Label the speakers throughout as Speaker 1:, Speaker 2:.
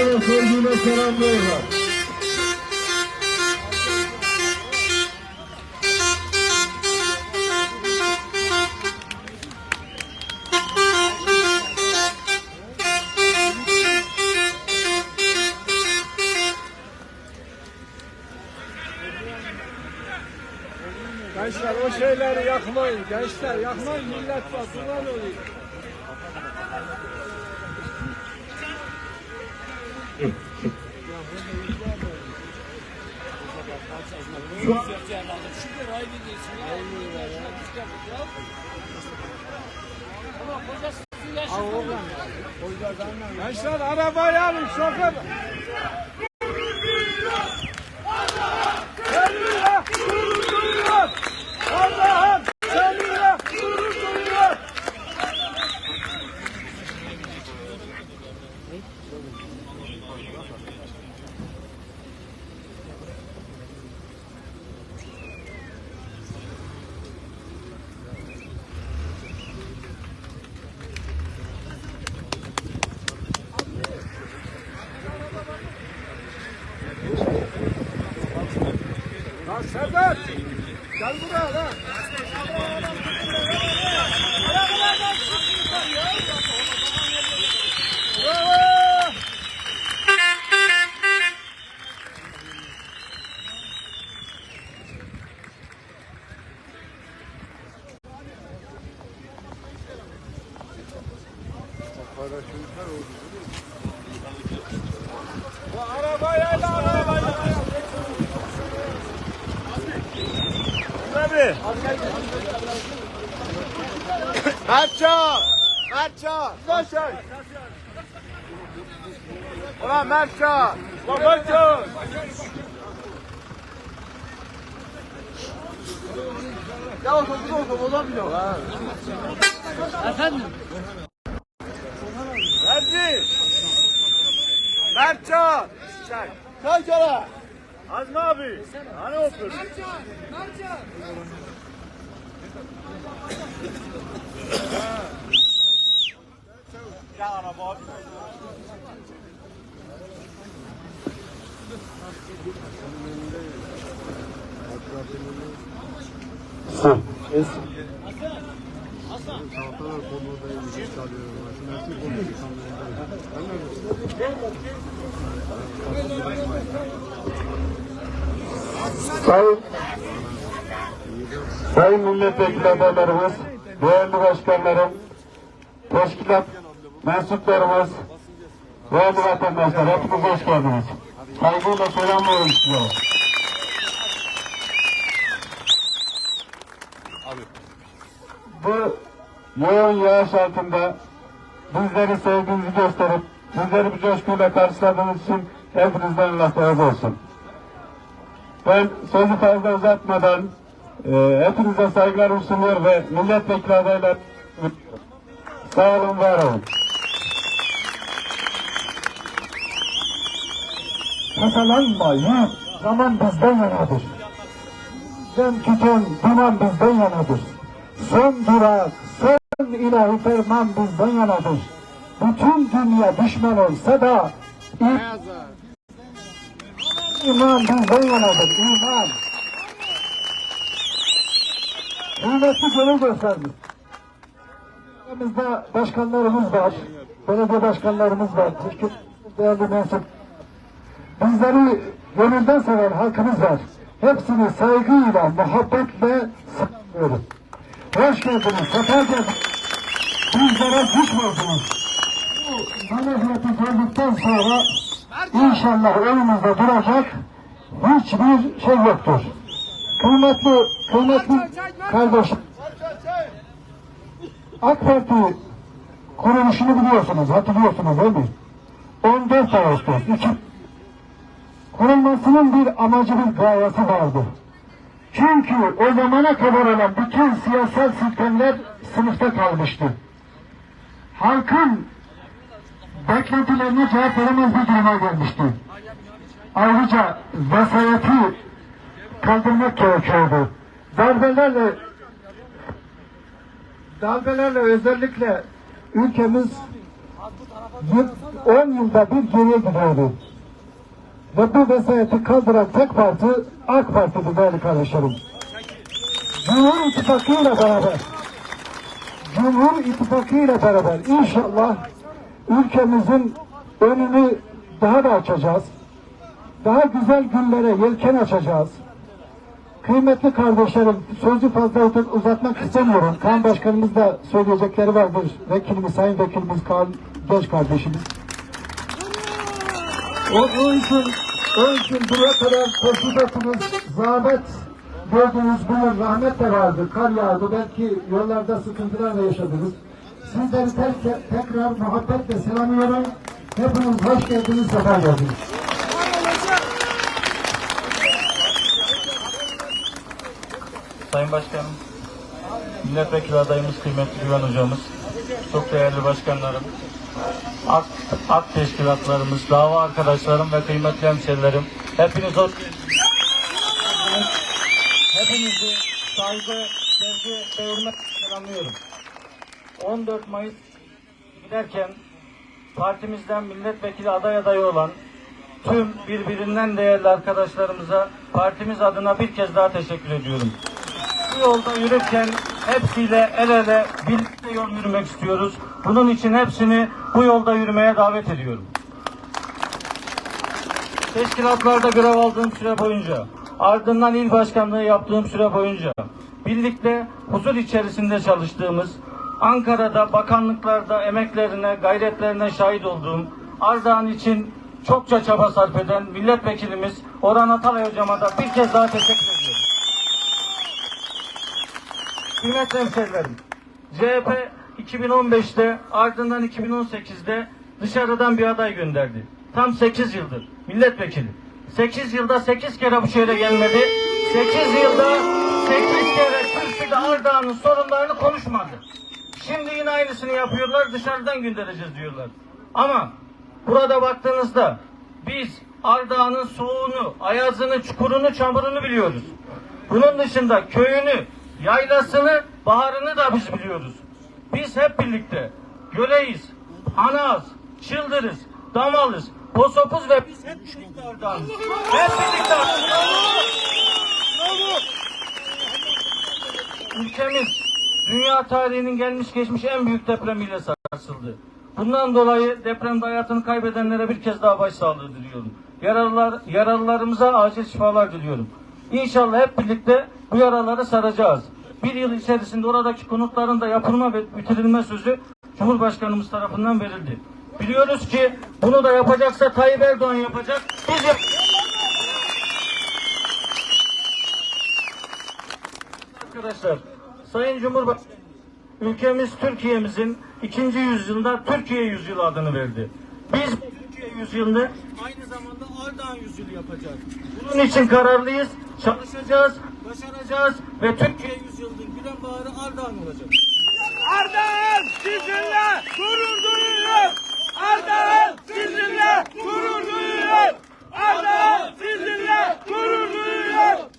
Speaker 1: başkanlarımızı saygı ve sevgiyle selamlıyorlar.
Speaker 2: Gençler o şeyleri yakmayın. Gençler yakmayın. Millet. Duman oluyor.
Speaker 1: Şu an
Speaker 2: Gençler arabayı alın. Şoför. Seninle gurur duyuyor. Allah'ım seninle gurur duyuyor. Lan Serdar. Gel buraya lan. Bravo. Bu arabayla arabayla. Tabii. Mertcan! Mertcan! Mertcan! Ulan Mertcan! Mertcan! Ya otobüs olsun olamıyor. Efendim? Mertci! Mertcan! Çek. Azmi abi. Hani otur? Ya araba abi.
Speaker 1: Sayın, sayın milletvekili adaylarımız, değerli başkanlarım, teşkilat mensuplarımız, değerli vatandaşlar, hepiniz hoş geldiniz. Saygıyla selamlıyorum size. Bu yoğun yağış altında bizleri sevdiğinizi gösterip bizleri bu coşkuyla karşıladığınız için hepinizden Allah razı olsun. Ben sözü fazla uzatmadan e, hepinize saygılarımı sunuyor ve milletvekili adaylar sağ olun, var olun. Kasalanma yiğit, zaman bizden yanadır. Sen tüten, duman bizden yanadır. Son durak, son ilahi ferman bizden yanadır. Bütün dünya düşman olsa da iman İman bizden yanadır, iman. Kıymetli gönül göstermiş. Aramızda başkanlarımız var, belediye başkanlarımız var, Türkiye değerli mensup. Bizleri gönülden seven halkımız var. Hepsini saygıyla, muhabbetle seviyorum. Hoş geldiniz, sefa geldiniz. Bizlere güç verdiniz. Bu maneviyatı gördükten sonra İnşallah önümüzde duracak hiçbir şey yoktur. Kıymetli, kıymetli kardeşim, AK Parti kuruluşunu biliyorsunuz, hatırlıyorsunuz değil mi? 14 Ağustos 2 kurulmasının bir amacı, bir gayesi vardı. Çünkü o zamana kadar olan bütün siyasal sistemler sınıfta kalmıştı. Halkın beklentilerine cevap veremez bir duruma gelmişti. Ayrıca vesayeti kaldırmak gerekiyordu. Darbelerle darbelerle özellikle ülkemiz yıl- 10 yılda bir geriye gidiyordu. Ve bu vesayeti kaldıran tek parti AK Parti'di değerli kardeşlerim. Cumhur İttifakı ile beraber Cumhur İttifakı ile beraber inşallah ülkemizin önünü daha da açacağız. Daha güzel günlere yelken açacağız. Kıymetli kardeşlerim, sözü fazla uzat- uzatmak istemiyorum. Kaan Başkanımız da söyleyecekleri vardır. Vekilimiz, Sayın Vekilimiz Kaan Genç kardeşimiz. O, o için, o için buraya kadar teşrifatınız, zahmet gördüğünüz bu yıl rahmet de vardı, kar yağdı, belki yollarda sıkıntılar da yaşadınız. Sizleri tek, tekrar muhabbetle selamlıyorum. Hepiniz hoş geldiniz, sefa geldiniz.
Speaker 3: Sayın Başkanım, milletvekili adayımız kıymetli Güven hocamız, çok değerli başkanlarım, AK, AK teşkilatlarımız, dava arkadaşlarım ve kıymetli hemşerilerim, hepiniz hoş Hepinizi saygı, sevgi ve hürmetle selamlıyorum. 14 Mayıs giderken partimizden milletvekili aday adayı olan tüm birbirinden değerli arkadaşlarımıza partimiz adına bir kez daha teşekkür ediyorum. Bu yolda yürürken hepsiyle el ele birlikte yol yürümek istiyoruz. Bunun için hepsini bu yolda yürümeye davet ediyorum. Teşkilatlarda görev aldığım süre boyunca, ardından il başkanlığı yaptığım süre boyunca, birlikte huzur içerisinde çalıştığımız, Ankara'da bakanlıklarda emeklerine, gayretlerine şahit olduğum, Ardahan için çokça çaba sarf eden milletvekilimiz Orhan Atalay hocama da bir kez daha teşekkür ediyorum. Kıymetli hemşehrilerim, CHP 2015'te ardından 2018'de dışarıdan bir aday gönderdi. Tam 8 yıldır milletvekili. 8 yılda 8 kere bu şehre gelmedi. 8 yılda 8 kere kürsüde Ardahan'ın sorunlarını konuşmadı. Şimdi yine aynısını yapıyorlar dışarıdan göndereceğiz diyorlar. Ama burada baktığınızda biz Ardahan'ın soğuğunu, ayazını, çukurunu, çamurunu biliyoruz. Bunun dışında köyünü, yaylasını, baharını da biz biliyoruz. Biz hep birlikte göleyiz, hanaz, çıldırız, damalız, posopuz ve biz hep birlikte Ardahan'ız. Hep birlikte Ülkemiz dünya tarihinin gelmiş geçmiş en büyük depremiyle sarsıldı. Bundan dolayı depremde hayatını kaybedenlere bir kez daha başsağlığı diliyorum. Yaralılar, yaralılarımıza acil şifalar diliyorum. İnşallah hep birlikte bu yaraları saracağız. Bir yıl içerisinde oradaki konutların da yapılma ve bitirilme sözü Cumhurbaşkanımız tarafından verildi. Biliyoruz ki bunu da yapacaksa Tayyip Erdoğan yapacak. Biz yap Arkadaşlar, Sayın Cumhurbaşkanı ülkemiz Türkiye'mizin ikinci yüzyılında Türkiye yüzyılı adını verdi. Biz Türkiye yüzyılını aynı zamanda Ardahan yüzyılı yapacağız. Bunun için kararlıyız, çalışacağız, başaracağız ve Türkiye yüzyılının gülen baharı Ardahan olacak.
Speaker 2: Ardahan sizinle gurur duyuyor. Ardahan sizinle gurur duyuyor. Ardahan sizinle gurur duyuyor.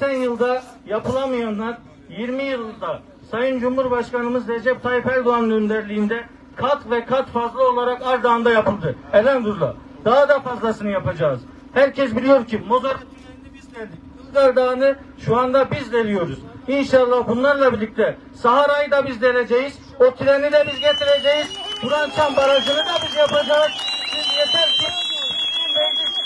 Speaker 3: 80 yılda yapılamayanlar 20 yılda Sayın Cumhurbaşkanımız Recep Tayyip Erdoğan'ın önderliğinde kat ve kat fazla olarak Ardahan'da yapıldı. Elhamdülillah. Daha da fazlasını yapacağız. Herkes biliyor ki Mozart tünelini biz deldik. Kızlar Dağı'nı şu anda biz deliyoruz. İnşallah bunlarla birlikte Sahara'yı da biz deleceğiz. O treni de biz getireceğiz. Turançam Barajı'nı da biz yapacağız. Siz yeter ki meclis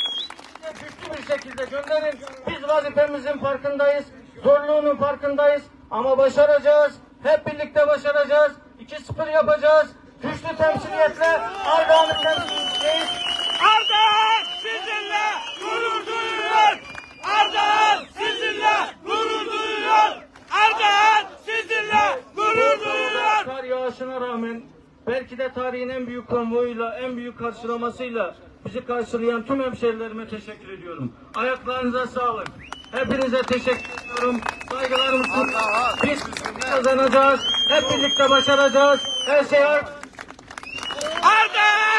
Speaker 3: güçlü bir şekilde gönderin. Biz vazifemizin farkındayız. Zorluğunun farkındayız. Ama başaracağız. Hep birlikte başaracağız. 2-0 yapacağız. Güçlü temsiliyetle Ardahan'ı temsil edeceğiz.
Speaker 2: Ardahan sizinle gurur duyuyor. Ardahan sizinle gurur duyuyor. Ardahan sizinle gurur duyuyor.
Speaker 3: Kar yağışına rağmen belki de tarihin en büyük konvoyuyla, en büyük karşılamasıyla bizi karşılayan tüm hemşerilerime teşekkür ediyorum. Ayaklarınıza sağlık. Hepinize teşekkür ediyorum. Saygılarımı sunuyorum. Biz kazanacağız. Hep birlikte başaracağız. Her şey artık
Speaker 2: Ardahan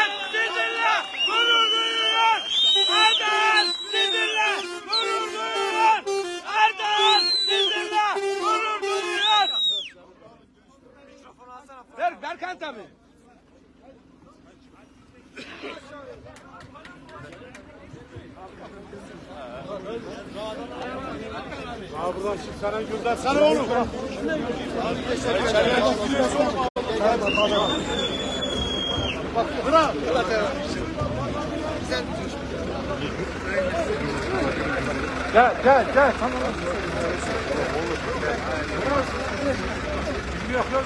Speaker 2: sana oğlum. Bırak. Gel gel gel. Tamam. Yok yok.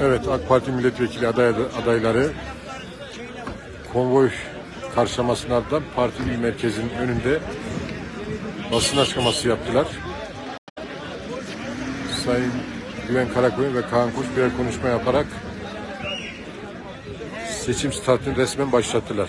Speaker 4: Evet AK Parti milletvekili aday, adayları konvoy karşılamasının ardından parti il merkezinin önünde basın açıklaması yaptılar. Sayın Güven Karakoyun ve Kaan Kuş birer konuşma yaparak Seçim statüsünü resmen başlattılar.